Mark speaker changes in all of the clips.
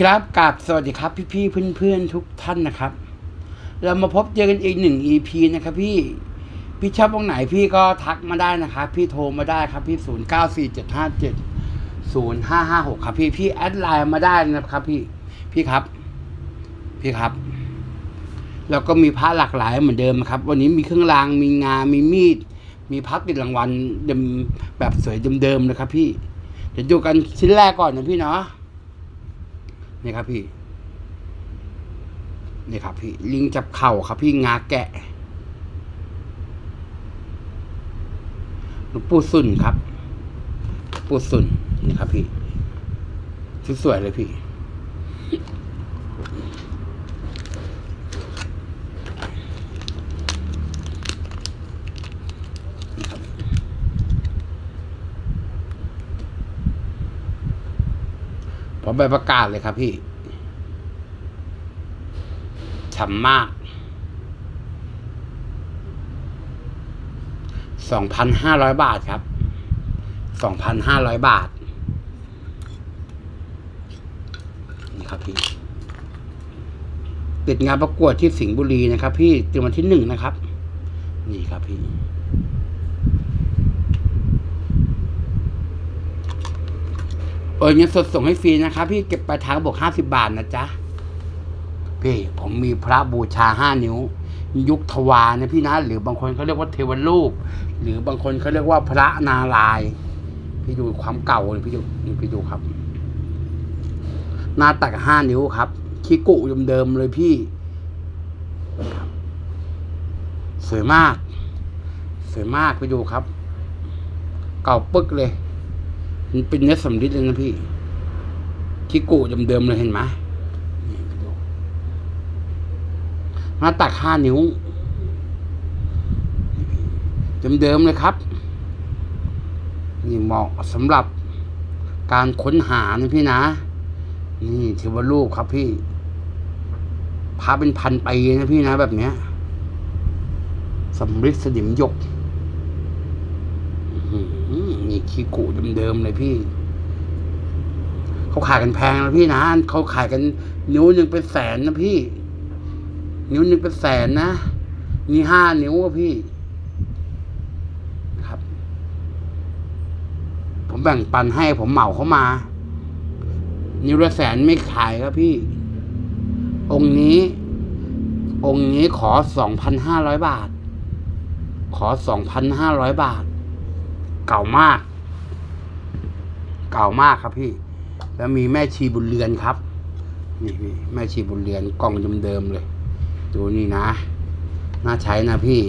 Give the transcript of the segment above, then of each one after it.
Speaker 1: ครับกราบสวัสดีครับ พี่ๆเพื่อนๆทุกท่านนะครับ เรามาพบเจอกันอีกหนึ่ง EP นะครับพี่พี่ชอบตรงไหนพี่ก็ทักมาได้นะครับพี่โทรมาได้ครับพี่ศูนย์เก้าสี่เจ็ดห้าเจ็ดศูนย์ห้าห้าหกครับพี่พี่แอดไลน์มาได้นะครับ พี่พี่ครับ พี่ครับ แล้วก็มีพระหลากหลายเหมือนเดิมครับ วันนี้มีเครื่องรางมีงา มีมีด มีพักติดรางวัลเดิมแบบสวยเดิมๆนะครับ พี่เดี๋ยวดูกันชิ้นแรกก่อนนะพี่เนาะ นี่ครับพี่นี่ครับพี่ลิงจับเข่าครับพี่งาแกะหลวงปู่สุนครับปู่สุนนี่ครับพี่สวยๆเลยพี่ พอใบประกาศเลยครับพี่ฉ่ำมากสองพันห้าร้อยบาทครับสองพันห้าร้อยบาท นี่ครับพี่ติดงานประกวดที่สิงห์บุรีนะครับ พี่ถึงวันที่หนึ่งนะครับ นี่ครับพี่ อ้ยเงินสดส่งให้ฟรีนะครับพี่เก็บปลายทางบอกห้าสิบาทนะจ๊ะพี่ผมมีพระบูชาห้านิ้ว ยุคทวารนะพี่นะ หรือบางคนเขาเรียกว่าเทวรูป หรือบางคนเขาเรียกว่าพระนาราย พี่ดูความเก่าเลยพี่ดูนี่พี่ดูครับ หน้าตักห้านิ้วครับคิกุเดิมๆเลยพี่ สวยมาก สวยมากไปดูครับ เก่าปึ๊กเลย มันเป็นเนื้อสำริดเลยนะพี่คิกุเดิมๆเลยเห็นไหมนี่ไปดูหน้าตักห้านิ้วเดิมๆเลยครับ นี่เหมาะสำหรับการค้นหานะพี่นะ นี่เทวรูปครับพี่พาเป็นพันปีนะพี่นะแบบเนี้ยสำริดสนิมหยก คีกุเดิมๆเลยพี่ เขาขายกันแพงนะพี่นะเขาขายกัน นิ้วหนึ่งเป็นแสนนะพี่ นิ้วหนึ่งเป็นแสนนะนี่ห้านิ้วอะพี่ครับ ผมแบ่งปันให้ผมเหมาเขามา นิ้วละแสนไม่ขายครับพี่ องค์นี้ องค์นี้ขอสองพันห้าร้อยบาท ขอสองพันห้าร้อยบาท เก่ามาก เก่ามากครับพี่ แล้วมีแม่ชีบุญเรือนครับนี่พี่แม่ชีบุญเรือนกล่องเดิมๆเลย ดูนี่นะ น่าใช้นะพี่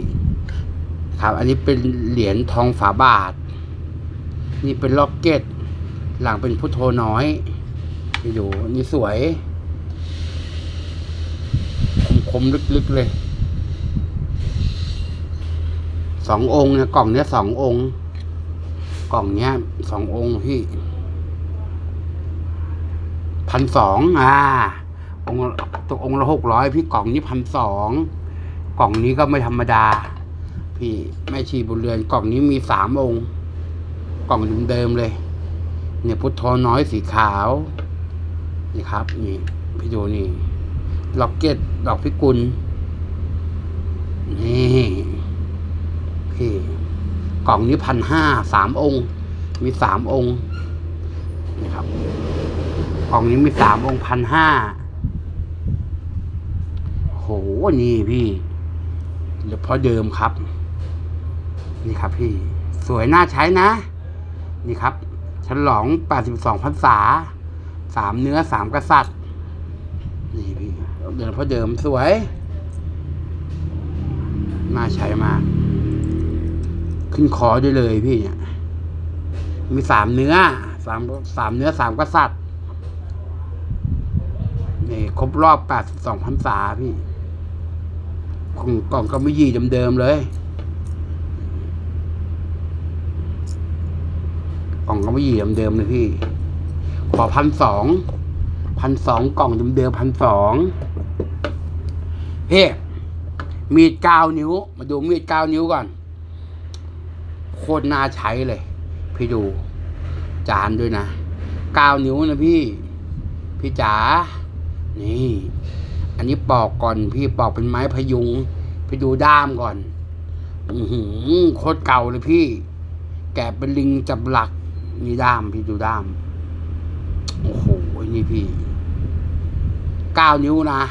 Speaker 1: ครับ อันนี้เป็นเหรียญทองฝาบาท นี่เป็นล็อกเก็ต หลังเป็นพุทโธน้อยไปดูนี่สวย คมๆลึกๆเลยสององค์เนี่ยกล่องเนี้ยสององค์ กล่องเนี้ยสององค์พี่ พันสองอ่า องค์ตกองค์ละหกร้อยพี่กล่องนี้พันสองกล่องนี้ก็ไม่ธรรมดา พี่แม่ชีบุญเรือนกล่องนี้มีสามองค์ กล่องเดิมเลย เนี่ยพุทโธน้อยสีขาว นี่ครับ นี่พี่ดูนี่ล็อกเก็ตดอกพิกุล นี่พี่กล่องนี้พันห้าสามองค์ มีสามองค์นี่ครับ ล่องนี้มีสามองค์พันห้าโหนี่พี่เดี๋ยวพอเดิมครับ นี่ครับพี่ สวยน่าใช้นะ นี่ครับฉลองแปดสิบสองพรรษาสามเนื้อสามกษัตริย์ นี่พี่เดินพอเดิมสวย น่าใช้มาก ขึ้นคอได้เลยพี่เนี่ย มีสามเนื้อสามสามเนื้อสามกษัตริย์ ครบรอบแปดสิบสองพรรษาพี่กล่องกล่องก็ไม่ยี่เดิมๆเลยกล่องก็ไม่ยี่เดิมๆเลยพี่ ขอพันสองพันสองกล่องเดิมๆพันสองพี่มีดเก้านิ้ว มาดูมีดเก้านิ้วก่อน โคตรน่าใช้เลย พี่ดู จานด้วยนะเก้านิ้วนะพี่ พี่จ๋า นี่ อันนี้ปอกก่อนพี่ปอกเป็นไม้พยุงพี่ดูด้ามก่อน อือหือโคตรเก่าเลยพี่ แกะเป็นลิงจับหลัก นี่ด้ามพี่ดูด้าม โอ้โห นี่พี่เก้านิ้วนะ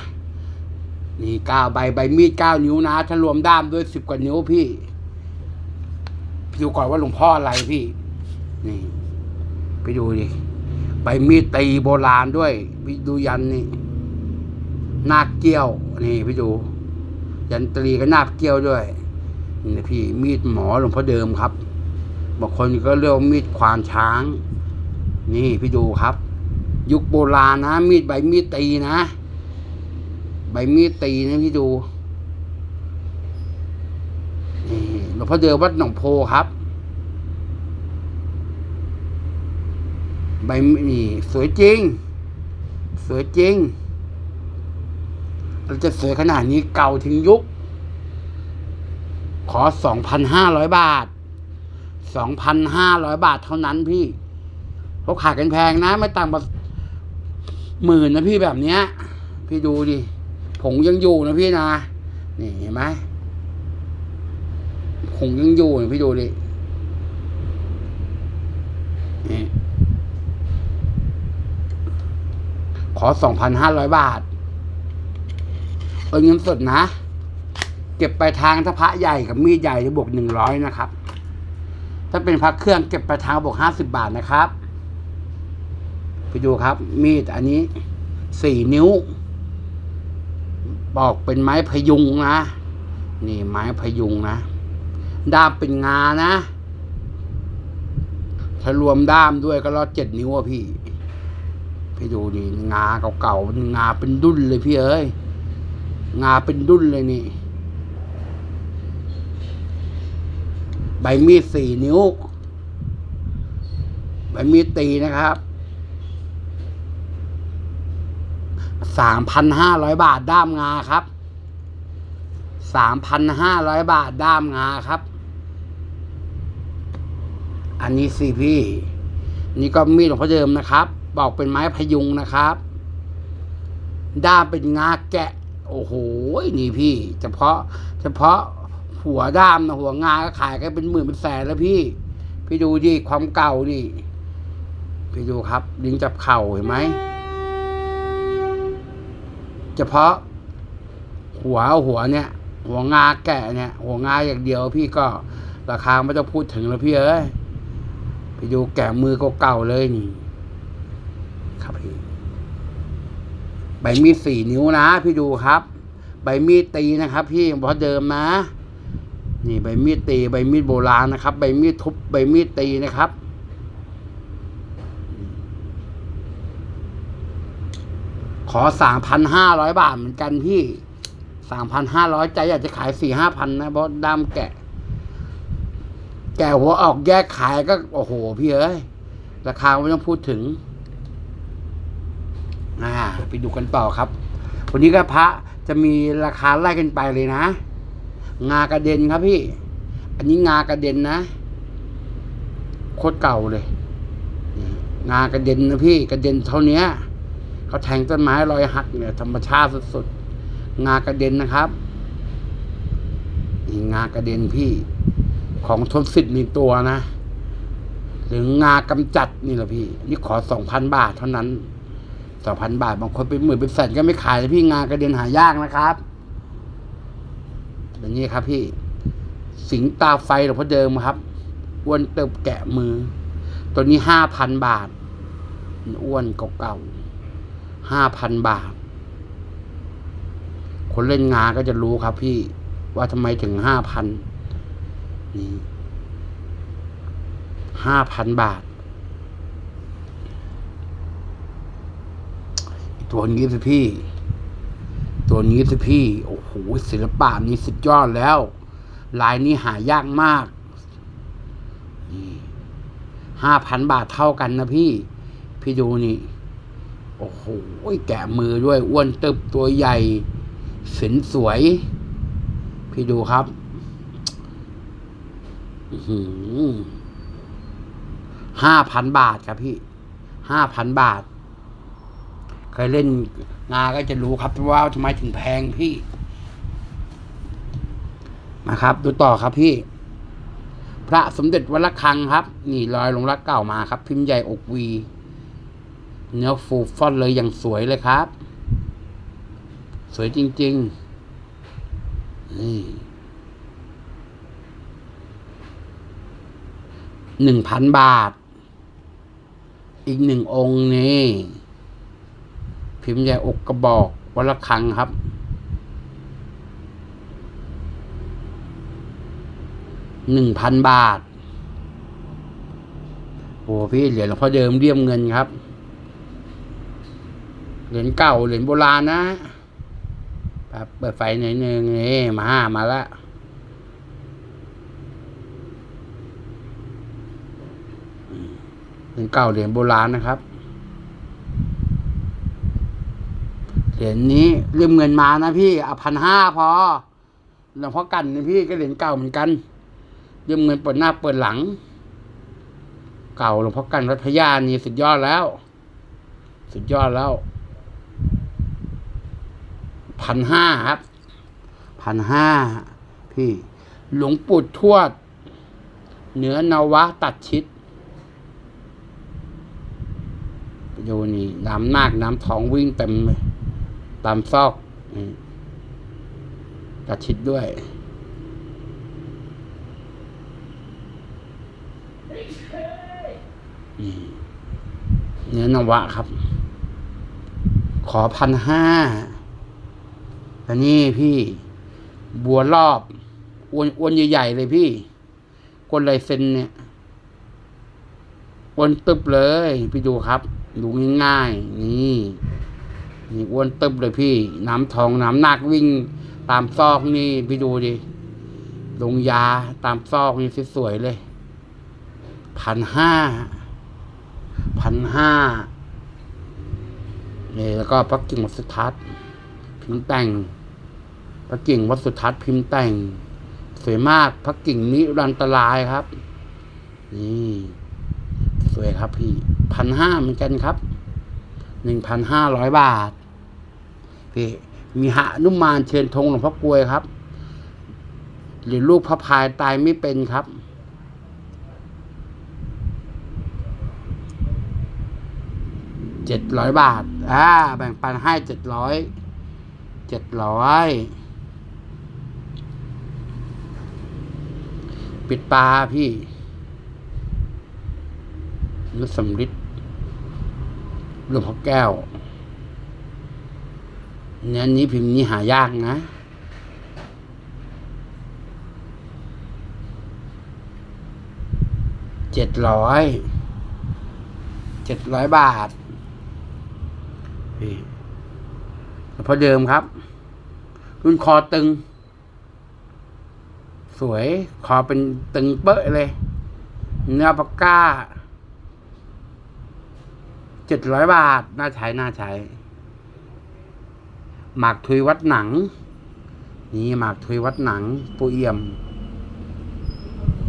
Speaker 1: นี่เก้าใบใบมีดเก้านิ้วนะ ถ้ารวมด้ามด้วยสิบกว่านิ้วพี่พี่ดูก่อนว่าหลวงพ่ออะไรพี่ นี่ ไปดูดิ ใบมีดตีโบราณด้วยพี่ดูยันนี่ นาคเกี้ยว นี่พี่ดูยันตรีก็นาคเกี้ยวด้วยนี่พี่มีดหมอหลวงพ่อเดิมครับบางคนก็เรียกว่ามีดควานช้าง นี่พี่ดูครับ ยุคโบราณนะ มีดใบมีดตีนะ ใบมีดตีนะพี่ดูนี่หลวงพ่อเดิมวัดหนองโพครับ ใบมีดนี่สวยจริง สวยจริง เราจะสวยขนาดนี้เก่าถึงยุค ขอสองพันห้าร้อยบาทสองพันห้าร้อยบาทเท่านั้นพี่เขาขายกันแพงนะ ไม่ต่ำกว่าหมื่นนะพี่แบบเนี้ย พี่ดูดิผงยังอยู่นะพี่นะ นี่เห็นไหมผงยังอยู่นะพี่ดูดิขอสองพันห้าร้อยบาท เออเงินสดนะ เก็บไปลายทางถ้าพระใหญ่กับมีดใหญ่จะบวกหนึ่งร้อยนะครับ ถ้าเป็นพระเครื่องเก็บไปลายทางบวกห้าสิบบาทนะครับไปดูครับ มีดอันนี้สี่นิ้ว บอกเป็นไม้พยุงนะ นี่ไม้พยุงนะด้ามเป็นงานะ ถ้ารวมด้ามด้วยก็รอดเจ็ดนิ้วอะพี่ พี่ดูนี่งาเก่าๆงาเป็นดุ้นเลยพี่เอ้ย งาเป็นดุ้นเลยนี่ ใบมีดสี่นิ้ว ใบมีดตีนะครับสามพันห้าร้อยบาทด้ามงาครับสามพันห้าร้อยบาทด้ามงาครับ อันนี้สิพี่ นี่ก็มีดหลวงพ่อเดิมนะครับ บอกเป็นไม้พยุงนะครับ ด้ามเป็นงาแกะ โอ้โหนี่พี่ เฉพาะ เฉพาะหัวด้ามนะหัวงาก็ขายกันเป็นหมื่นเป็นแสนแล้วพี่ พี่ดูดิความเก่านี่พี่ดูครับลิงจับเข่าเห็นไหมเฉพาะ หัวหัวเนี่ย หัวงาแกะเนี่ย หัวงาอย่างเดียว พี่ก็ราคาไม่ต้องพูดถึงแล้วพี่เอ้ยพี่ดูแกะมือเก่าๆเลยนี่ ครับพี่ ใบมีดสี่นิ้วนะ พี่ดูครับ ใบมีดตีนะครับ พี่เพราะเดิมนะ นี่ใบมีดตี ใบมีดโบราณนะครับ ใบมีดทุบใบมีดตีนะครับขอสามพันห้าร้อยบาทเหมือนกันพี่สามพันห้าร้อยใจอยากจะขายสี่ห้าพันนะเพราะดำแกะ แกะหัวออกแยกขายก็ โอ้โห พี่เอ้ย ราคาไม่ต้องพูดถึง อ่าไปดูกันต่อครับ วันนี้ก็พระจะมีราคาไล่กันไปเลยนะ งากระเด็นครับพี่ อันนี้งากระเด็นนะ โคตรเก่าเลย งากระเด็นนะพี่ กระเด็นเท่านี้เขาแทงต้นไม้รอยหักเนี่ยธรรมชาติสุดๆ งากระเด็นนะครับนี่งากระเด็นพี่ ของทนสิทธิ์มีตัวนะ หรืองากำจัดนี่แหละพี่ นี่ขอสองพันบาทเท่านั้น สองพันบาท บางคนเป็นหมื่นเป็นแสนก็ไม่ขายเลยพี่งานกระเด็นหายากนะครับแบบนี้ครับพี่ สิงตาไฟหลวงพ่อเดิมครับอ้วนเติบแกะมือ ตัวนี้ห้าพันบาทอ้วนเก่าๆห้าพันบาท คนเล่นงานก็จะรู้ครับพี่ว่าทำไมถึงห้าพันนี่ห้าพันบาท ตัวนี้สิพี่ ตัวนี้สิพี่ โอ้โหศิลปะนี้สุดยอดแล้ว ลายนี้หายากมากนี่ห้าพันบาทเท่ากันนะพี่ พี่ดูนี่ โอ้โหแกะมือด้วยอ้วนตึบตัวใหญ่สินสวย พี่ดูครับห้าพันบาทครับพี่ห้าพันบาท เคยเล่นงาก็จะรู้ครับว่าทำไมถึงแพงพี่มาครับ ดูต่อครับพี่ พระสมเด็จวัดระฆังครับ นี่รอยลงรักเก่ามาครับ พิมพ์ใหญ่อกวี เนื้อฟูฟ่อนเลยอย่างสวยเลยครับ สวยจริงๆนี่หนึ่งพันบาท อีกหนึ่งองค์นี่ พิมพ์ใหญ่อกกระบอกวัดระฆังครับ หนึ่งพันบาท โอ้พี่เหรียญหลวงพ่อเดิมเรียมเงินครับ เหรียญเก่าเหรียญโบราณนะแบบเปิดไฟหน่อยหนึ่งนี่มามาละเหรียญเก่าเหรียญโบราณนะครับ เหรียญนี้เรียมเงินมานะพี่เอาพันห้าพอหลวงพ่อกันนี่พี่ก็เหรียญเก่าเหมือนกันเรียมเงินเปิดหน้าเปิดหลัง เก่าหลวงพ่อกันรัตยานี่สุดยอดแล้ว สุดยอดแล้วพันห้าครับพันห้าพี่ หลวงปู่ทวด เหนือนวะตัดชิดดูนี่น้ำนาคน้ำทองวิ่งเต็มเลย ตามซอกนี่ตัดชิดด้วย เนื้อนวะครับ ขอพันห้าอันนี้พี่ บัวรอบอ้วนอ้วนใหญ่ๆเลยพี่ก้นลายเซ็นเนี่ยอ้วนตึบเลย พี่ดูครับ ดูง่ายๆนี่ นี่อ้วนตึบเลยพี่ น้ำทองน้ำนาควิ่ง ตามซอกนี่พี่ดูดิลงยาตามซอกนี่สวยเลยพันห้าพันห้านี่แล้วก็พระกิ่งวัดสุทัศน์พิมพ์แต่งพระกิ่งวัดสุทัศน์พิมพ์แต่ง สวยมากพระกิ่งนิรันตรายครับ นี่ สวยครับพี่พันห้าเหมือนกันครับ หนึ่งพันห้าร้อยบาทพี่มีหะนุมมานเชิญธงหลวงพ่อกลวยครับ หรือลูกพระพายตายไม่เป็นครับเจ็ดร้อยบาท อ่า แบ่งปันให้เจ็ดร้อยเจ็ดร้อยปิดตาพี่นุสำริด หลวงพ่อแก้วเนี่ยอันนี้พิมพ์นี้หายากนะ เจ็ดร้อย เจ็ดร้อยบาทพี่พอเดิมครับ รุ่นคอตึง สวย คอเป็นตึงเป๊ะเลย เนื้อปากก้า เจ็ดร้อยบาท น่าใช้ น่าใช้ หมากทุยวัดหนัง นี่หมากทุยวัดหนัง ปูเอี่ยม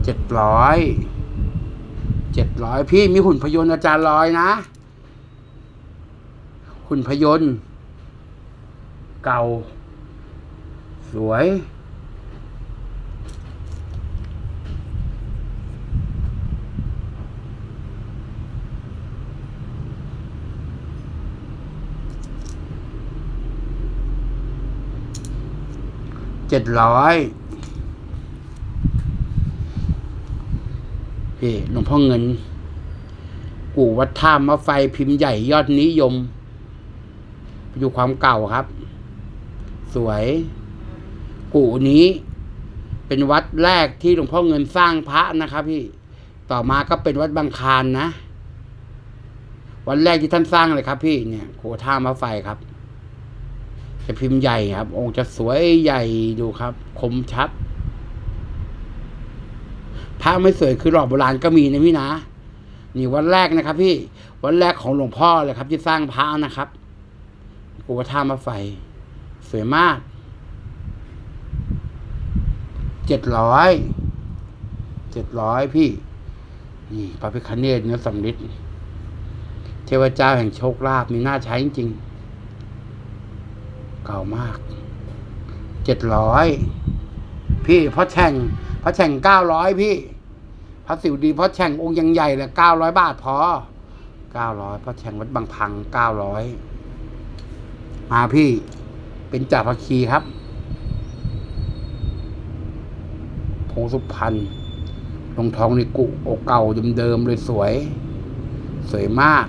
Speaker 1: เจ็ดร้อย เจ็ดร้อยพี่มีหุ่นพยนต์อาจารย์ลอยนะ หุ่นพยนต์ เก่า สวย เจ็ดร้อยพี่หลวงพ่อเงิน กู่วัดท่ามะไฟพิมพ์ใหญ่ยอดนิยม อยู่ความเก่าครับ สวย กู่นี้ เป็นวัดแรกที่หลวงพ่อเงินสร้างพระนะครับ พี่ ต่อมาก็เป็นวัดบางคานนะ วันแรกที่ท่านสร้างเลยครับ พี่เนี่ยกู่ท่ามะไฟครับ จะพิมพ์ใหญ่ครับ องค์จะสวยใหญ่ดูครับ คมชัดพระไม่สวยคือหล่อโบราณก็มีนะพี่นะนี่วันแรกนะครับ พี่วันแรกของหลวงพ่อเลยครับ ที่สร้างพระนะครับกูว่าท่ามาไฟ สวยมากเจ็ดร้อยเจ็ดร้อยพี่ นี่พระพิคเนตเนื้อสำริดเทวเจ้าแห่งโชคลาภมีหน้าใช้จริงๆ เก่ามากเจ็ดร้อยพี่เพราะแช่งเพราะแช่งเก้าร้อยพี่พระสิวดีเพราะแช่งองค์ยังใหญ่เลยเก้าร้อยบาทพอเก้าร้อยเพราะแช่งวัดบางพังเก้าร้อยมาพี่ เป็นจ่าพัคีครับพงสุพรรณลงทองในกุโอกเก่าเดิมๆเลยสวย สวยมาก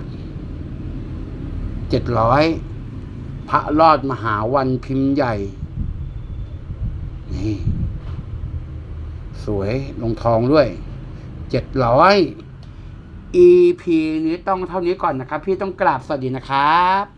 Speaker 1: เจ็ดร้อย พระรอดมหาวันพิมพ์ใหญ่ นี่ สวยลงทองด้วยเจ็ดร้อย EP นี้ต้องเท่านี้ก่อนนะครับ พี่ต้องกราบสวัสดีนะครับ